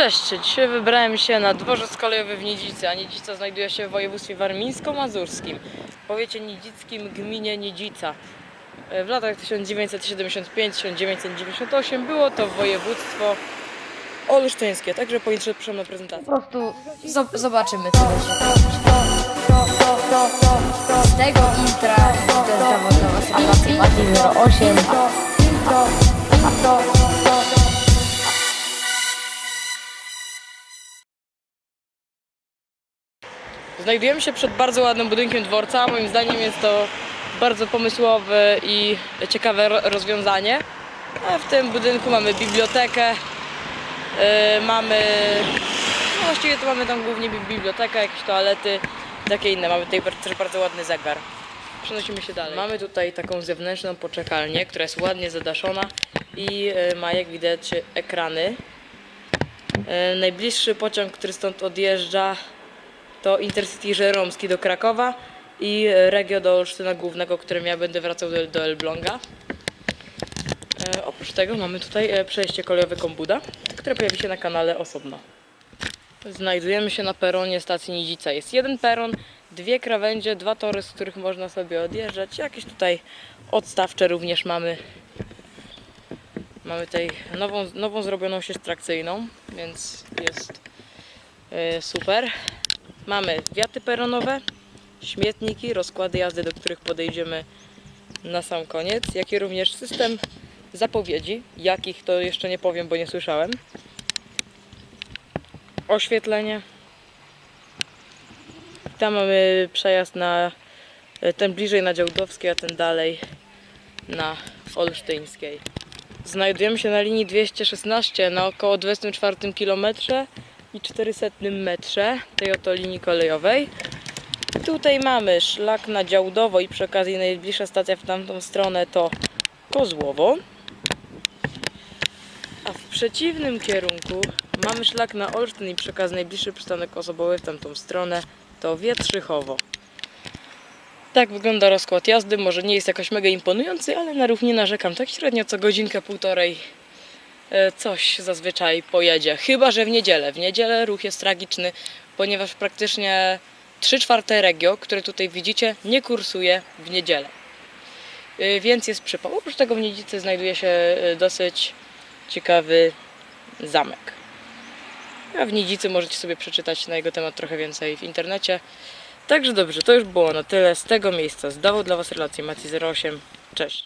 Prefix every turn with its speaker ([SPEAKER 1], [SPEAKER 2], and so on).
[SPEAKER 1] Cześć, dzisiaj wybrałem się na dworzec kolejowy w Nidzicy, a Nidzica znajduje się w województwie warmińsko-mazurskim, powiecie niedzickim gminie Niedzica. W latach 1975-1998 było to województwo olsztyńskie, także po niczym prezentację.
[SPEAKER 2] Po prostu zobaczymy co. Z tego intra to jest zawodowa sytuacja 8.
[SPEAKER 1] Znajdujemy się przed bardzo ładnym budynkiem dworca. Moim zdaniem jest to bardzo pomysłowe i ciekawe ro- rozwiązanie. A w tym budynku mamy bibliotekę, yy, mamy. No właściwie to mamy tam głównie bi- bibliotekę, jakieś toalety, takie inne. Mamy tutaj też bardzo ładny zegar. Przenosimy się dalej. Mamy tutaj taką zewnętrzną poczekalnię, która jest ładnie zadaszona i yy, ma jak widać ekrany. Yy, Najbliższy pociąg, który stąd odjeżdża, to Intercity Żeromski do Krakowa i Regio do Olsztyna Głównego, którym ja będę wracał do, do Elbląga. E, oprócz tego mamy tutaj e, przejście kolejowe Kombuda, które pojawi się na kanale osobno. Znajdujemy się na peronie stacji Nidzica. Jest jeden peron, dwie krawędzie, dwa tory, z których można sobie odjeżdżać. Jakieś tutaj odstawcze również mamy. Mamy tutaj nową, nową zrobioną sieć trakcyjną, więc jest e, super. Mamy wiaty peronowe, śmietniki, rozkłady jazdy, do których podejdziemy na sam koniec, jak i również system zapowiedzi, jakich to jeszcze nie powiem, bo nie słyszałem. Oświetlenie. Tam mamy przejazd na ten bliżej na Działdowskiej, a ten dalej na Olsztyńskiej. Znajdujemy się na linii 216 na około 24 km i 400 metrze tej oto linii kolejowej. Tutaj mamy szlak na Działdowo i przy okazji najbliższa stacja w tamtą stronę to Kozłowo. A w przeciwnym kierunku mamy szlak na Olsztyn i przy okazji najbliższy przystanek osobowy w tamtą stronę to Wietrzychowo. Tak wygląda rozkład jazdy. Może nie jest jakoś mega imponujący, ale na ruch nie narzekam. Tak średnio co godzinkę, półtorej coś zazwyczaj pojedzie. Chyba, że w niedzielę. W niedzielę ruch jest tragiczny, ponieważ praktycznie 3 czwarte regio, które tutaj widzicie, nie kursuje w niedzielę. E, Więc jest przypał. Oprócz tego w Niedzicy znajduje się e, dosyć ciekawy zamek. A w Niedzicy możecie sobie przeczytać na jego temat trochę więcej w internecie. Także dobrze, to już było na tyle z tego miejsca. Zdawał dla Was relację Mati08. Cześć.